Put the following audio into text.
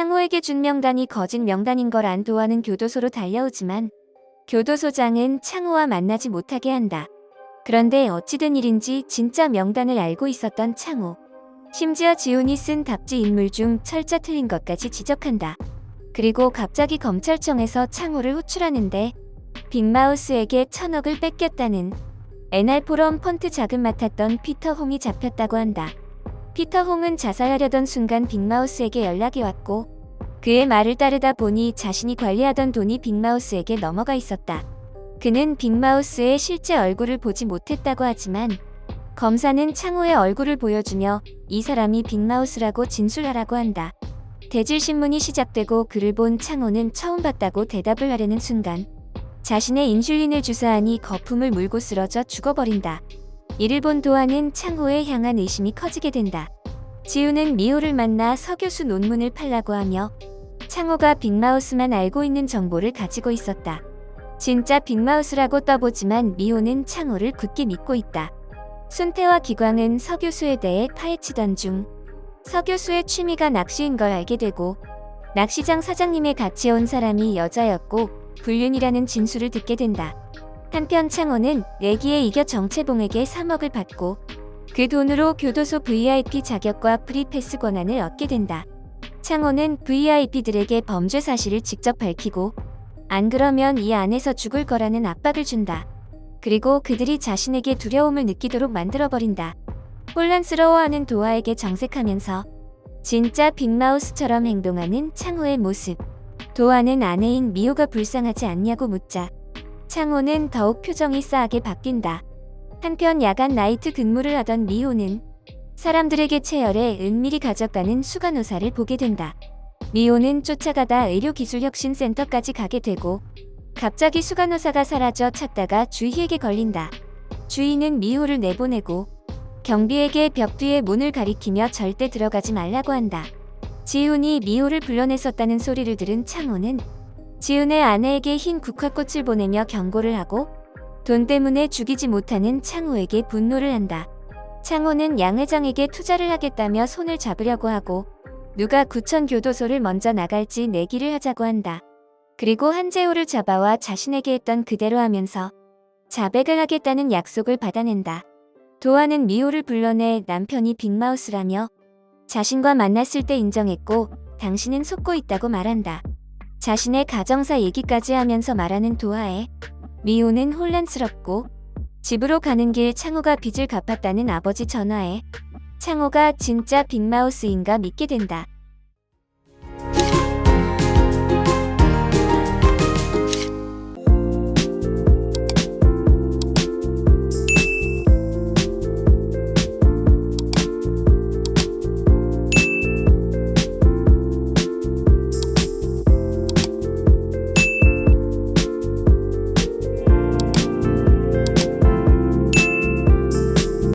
창호에게 준 명단이 거짓 명단인 걸 안 도하는 교도소로 달려오지만 교도소장은 창호와 만나지 못하게 한다. 그런데 어찌된 일인지 진짜 명단을 알고 있었던 창호. 심지어 지훈이 쓴 답지 인물 중 철자 틀린 것까지 지적한다. 그리고 갑자기 검찰청에서 창호를 호출하는데 빅마우스에게 천억을 뺏겼다는 에날포럼 펀트 자금 맡았던 피터 홍이 잡혔다고 한다. 피터 홍은 자살하려던 순간 빅마우스에게 연락이 왔고 그의 말을 따르다 보니 자신이 관리하던 돈이 빅마우스에게 넘어가 있었다. 그는 빅마우스의 실제 얼굴을 보지 못했다고 하지만 검사는 창호의 얼굴을 보여주며 이 사람이 빅마우스라고 진술하라고 한다. 대질신문이 시작되고 그를 본 창호는 처음 봤다고 대답을 하려는 순간 자신의 인슐린을 주사하니 거품을 물고 쓰러져 죽어버린다. 이를 본 도하는 창호에 향한 의심이 커지게 된다. 지우는 미호를 만나 서교수 논문을 팔라고 하며 창호가 빅마우스만 알고 있는 정보를 가지고 있었다. 진짜 빅마우스라고 떠보지만 미호는 창호를 굳게 믿고 있다. 순태와 기광은 서교수에 대해 파헤치던 중 서교수의 취미가 낚시인 걸 알게 되고 낚시장 사장님의 같이 온 사람이 여자였고 불륜이라는 진술을 듣게 된다. 한편 창호는 내기에 이겨 정채봉에게 3억을 받고 그 돈으로 교도소 VIP 자격과 프리패스 권한을 얻게 된다. 창호는 VIP들에게 범죄 사실을 직접 밝히고 안 그러면 이 안에서 죽을 거라는 압박을 준다. 그리고 그들이 자신에게 두려움을 느끼도록 만들어버린다. 혼란스러워하는 도아에게 정색하면서 진짜 빅마우스처럼 행동하는 창호의 모습. 도아는 아내인 미호가 불쌍하지 않냐고 묻자 창호는 더욱 표정이 싸하게 바뀐다. 한편 야간 나이트 근무를 하던 미호는 사람들에게 체열해 은밀히 가져가는 수간호사를 보게 된다. 미호는 쫓아가다 의료기술혁신센터까지 가게 되고 갑자기 수간호사가 사라져 찾다가 주희에게 걸린다. 주희는 미호를 내보내고 경비에게 벽 뒤에 문을 가리키며 절대 들어가지 말라고 한다. 지훈이 미호를 불러냈었다는 소리를 들은 창호는 지훈의 아내에게 흰 국화꽃을 보내며 경고를 하고 돈 때문에 죽이지 못하는 창호에게 분노를 한다. 창호는 양 회장에게 투자를 하겠다며 손을 잡으려고 하고 누가 구천 교도소를 먼저 나갈지 내기를 하자고 한다. 그리고 한재호를 잡아와 자신에게 했던 그대로 하면서 자백을 하겠다는 약속을 받아낸다. 도하는 미호를 불러내 남편이 빅마우스라며 자신과 만났을 때 인정했고 당신은 속고 있다고 말한다. 자신의 가정사 얘기까지 하면서 말하는 도하에 미호는 혼란스럽고 집으로 가는 길 창호가 빚을 갚았다는 아버지 전화에 창호가 진짜 빅마우스인가 믿게 된다.